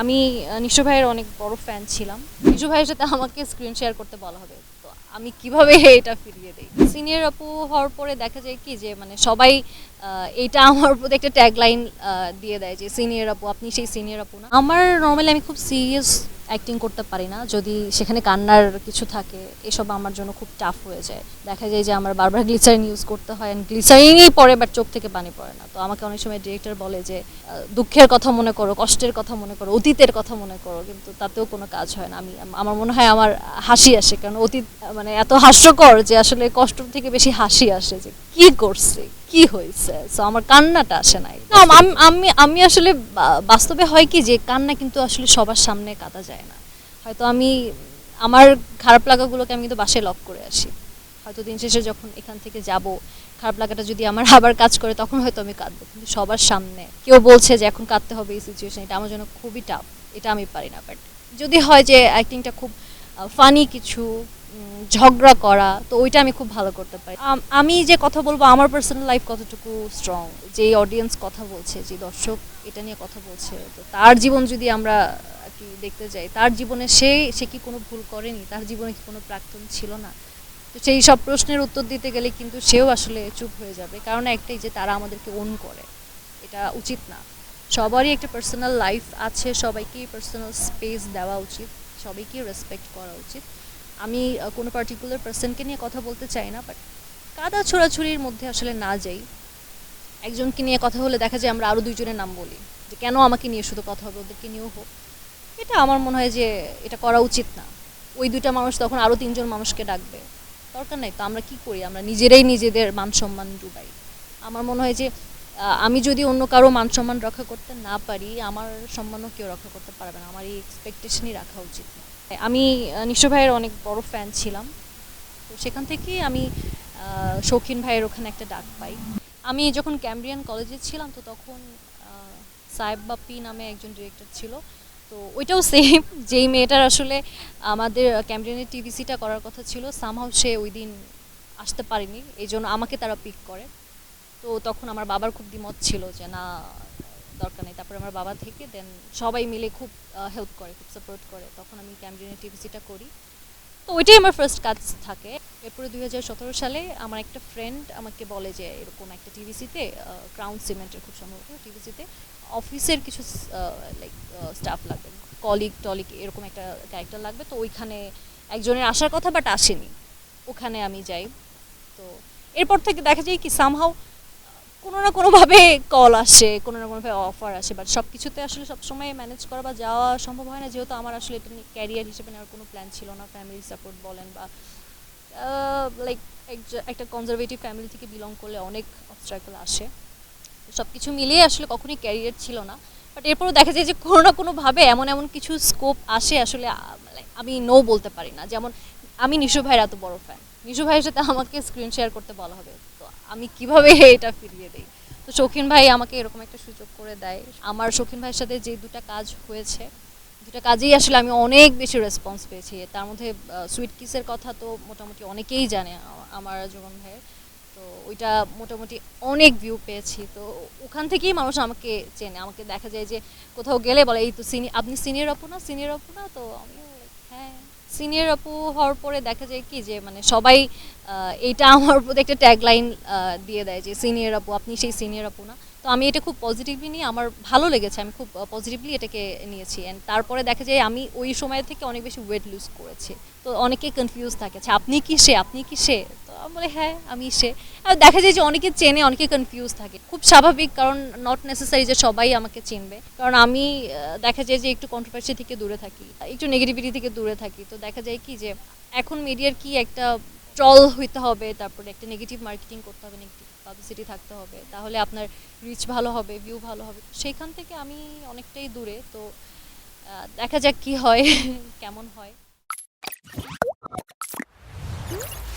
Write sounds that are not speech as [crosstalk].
আমি নিশো ভাইয়ের অনেক বড় ফ্যান ছিলাম। নিশু ভাইয়ের সাথে আমাকে স্ক্রিন শেয়ার করতে বলা হবে। তো আমি কীভাবে এটা ফিরিয়ে দিই? সিনিয়র আপু হওয়ার পরে দেখা যায় কি যে মানে সবাই এটা আমার প্রতি একটা ট্যাগলাইন দিয়ে দেয় যে সিনিয়র আপু, আপনি সেই সিনিয়র আপু না। আমার নর্মালি আমি খুব সিরিয়াস অ্যাক্টিং করতে পারি না। যদি সেখানে কান্নার কিছু থাকে, এসব আমার জন্য খুব টাফ হয়ে যায়। দেখা যায় যে আমার বারবার গ্লিসারিন ইউজ করতে হয় গ্লিসারিনই পরে বাট চোখ থেকে পানি পড়ে না। তো আমাকে অনেক সময় ডিরেক্টর বলে যে দুঃখের কথা মনে করো, কষ্টের কথা মনে করো, অতীতের কথা মনে করো। কিন্তু তাতেও কোনো কাজ হয় না। আমি, আমার মনে হয় আমার হাসি আসে। কারণ অতীত মানে এত হাস্যকর যে আসলে কষ্ট থেকে বেশি হাসি আসে যে, কি করছে? কি হয়েছে? সো আমার কান্নাটা আসে নাই। আমি আমি আসলে বাস্তবে হয় কি যে, কান্না কিন্তু আসলে সবার সামনে কাঁদা যায় না। হয়তো আমি, আমার খারাপ লাগাগুলোকে আমি কিন্তু বাসায় লক করে আসি। হয়তো দিন শেষে যখন এখান থেকে যাব, খারাপ লাগাটা যদি আমার আবার কাজ করে, তখন হয়তো আমি কাঁদবো। কিন্তু সবার সামনে কেউ বলছে যে, এখন কাঁদতে হবে এই সিচুয়েশন এটা। আমার জন্য খুবই টাফ এটা আমি পারি না বাট যদি হয় যে অ্যাক্টিংটা খুব ফানি কিছু ঝগড়া করা, তো ওইটা আমি খুব ভালো করতে পারি। আমি যে কথা বলব, আমার পার্সোনাল লাইফ কতটুকু স্ট্রং যে অডিয়েন্স কথা বলছে, যে দর্শক এটা নিয়ে কথা বলছে, তো তার জীবন যদি আমরা আর কি দেখতে যাই, তার জীবনে সে সে কি কোনো ভুল করেনি? তার জীবনে কি কোনো প্রাক্তন ছিল না? তো সেই সব প্রশ্নের উত্তর দিতে গেলে কিন্তু সেও আসলে চুপ হয়ে যাবে। কারণ একটাই যে তারা আমাদেরকে ওন করে। এটা উচিত না। সবারই একটা পার্সোনাল লাইফ আছে সবাইকেই পার্সোনাল স্পেস দেওয়া উচিত সবাইকেই রেসপেক্ট করা উচিত। আমি কোনো পার্টিকুলার পার্সনকে নিয়ে কথা বলতে চাই না বাট কাদা ছোড়াছুরির মধ্যে আসলে না যাই। একজনকে নিয়ে কথা হলে দেখা যায় আমরা আরও দুইজনের নাম বলি, যে কেন আমাকে নিয়ে শুধু কথা হবে, ওদেরকে নিয়েও হোক। এটা আমার মনে হয় যে এটা করা উচিত না। ওই দুইটা মানুষ তখন আরও তিনজন মানুষকে ডাকবে। দরকার নাই তো, আমরা কি করি? আমরা নিজেরাই নিজেদের মান সম্মান ডুবাই। আমার মনে হয় যে আমি যদি অন্য কারও মান সম্মান রক্ষা করতে না পারি, আমার সম্মানও কেউ রক্ষা করতে পারবে না। আমার এই এক্সপেকটেশনই রাখা উচিত না। আমি নিশু ভাইয়ের অনেক বড় ফ্যান ছিলাম। তো সেখান থেকেই আমি শৌখিন ভাইয়ের ওখানে একটা ডাক পাই। আমি যখন ক্যামব্রিয়ান কলেজে ছিলাম, তো তখন সাহেব বাপ্পি নামে একজন ডিরেক্টর ছিল। তো ওইটাও সেম যেই মেয়েটার আসলে আমাদের ক্যামব্রিয়ানের টিভিসিটা করার কথা ছিল সামহাও সে ওই দিন আসতে পারেনি। এই জন্য আমাকে তারা পিক করে। তো তখন আমার বাবার খুব দ্বিমত ছিল যে, না দরকার নেই। তারপরে আমার বাবা থেকে দেন সবাই মিলে খুব হেল্প করে, খুব সাপোর্ট করে। তখন আমি ক্যামব্রিয়ানের টিভিসিটা করি। তো ওইটাই আমার ফার্স্ট কাজ থাকে। এরপরে দুই হাজার সতেরো সালে আমার একটা ফ্রেন্ড আমাকে বলে যে, এরকম একটা টিভিসিতে ক্রাউন সিমেন্টের খুব সম্ভবত টিভিসিতে অফিসের কিছু লাইক স্টাফ লাগবে। কলিগ টলিগ এরকম একটা ক্যারেক্টার লাগবে। তো ওইখানে একজনের আসার কথা বাট আসেনি। ওখানে আমি যাই। তো এরপর থেকে দেখা যায় কি সামহাও কোনো না কোনোভাবে কল আসে, কোনো না কোনোভাবে অফার আসে বাট সব কিছুতে আসলে সবসময় ম্যানেজ করা বা যাওয়া সম্ভব হয় না, যেহেতু আমার আসলে এটা নিয়ে ক্যারিয়ার হিসেবে নেওয়ার কোনো প্ল্যান ছিল না ফ্যামিলি সাপোর্ট বলেন বা লাইক একটা কনজারভেটিভ ফ্যামিলি থেকে বিলং করলে অনেক অবস্ট্রাকল আসে। সব কিছু মিলিয়ে আসলে কখনোই ক্যারিয়ার ছিল না বাট এরপরও দেখা যায় যে কোনো না কোনোভাবে এমন এমন কিছু স্কোপ আসে আসলে আমি নো বলতে পারি না। যেমন, আমি নিশু ভাইয়ের এত বড় ফ্যান নিশু ভাইয়ের সাথে আমাকে স্ক্রিন শেয়ার করতে বলা হবে। আমি কীভাবে [laughs] এটা ফিরিয়ে দিই? তো শৌখিন ভাই আমাকে এরকম একটা সুযোগ করে দেয়। আমার শৌখিন ভাইয়ের সাথে যে দুটা কাজ হয়েছে, দুটা কাজেই আসলে আমি অনেক বেশি রেসপন্স পেয়েছি। তার মধ্যে সুইট কিসের কথা তো মোটামুটি অনেকেই জানে আমার জীবন ভাইয়ের। তো ওইটা মোটামুটি অনেক ভিউ পেয়েছি। তো ওখান থেকেই মানুষ আমাকে চেনে। আমাকে দেখা যায় যে কোথাও গেলে বলে, এই তো সিনি আপনি সিনিয়র আপু না? সিনিয়র আপু না? তো আমি হ্যাঁ সিনিয়র আপু হওয়ার পরে দেখা যায় কি যে মানে সবাই এইটা আমার প্রতি একটা ট্যাগলাইন দিয়ে দেয় যে সিনিয়র আপু, আপনি সেই সিনিয়র আপু না। তো আমি এটা খুব পজিটিভলি নিয়ে আমার ভালো লেগেছে, আমি খুব পজিটিভলি এটাকে নিয়েছি। অ্যান্ড তারপরে দেখা যায় আমি ওই সময় থেকে অনেক বেশি ওয়েট লুজ করেছি। তো অনেকে কনফিউজ থাকে আচ্ছা আপনি কি সে? আপনি কি সে? তো বলে হ্যাঁ আমি সে। আর দেখা যায় যে অনেকে চেনে, অনেকে কনফিউজ থাকে। খুব স্বাভাবিক, কারণ নট নেসেসারি যে সবাই আমাকে চিনবে। কারণ আমি দেখা যায় যে একটু কন্ট্রোভার্সি থেকে দূরে থাকি, একটু নেগেটিভিটি থেকে দূরে থাকি। তো দেখা যায় কি যে এখন মিডিয়ার কি একটা ট্রল হইতে হবে, তারপরে একটা নেগেটিভ মার্কেটিং করতে হবে নেগেটিভ পাবলিসিটি থাকতে হবে, তাহলে আপনার রিচ ভালো হবে ভিউ ভালো হবে। সেইখান থেকে আমি অনেকটাই দূরে, তো দেখা যাক কি হয়, [laughs] কেমন হয়।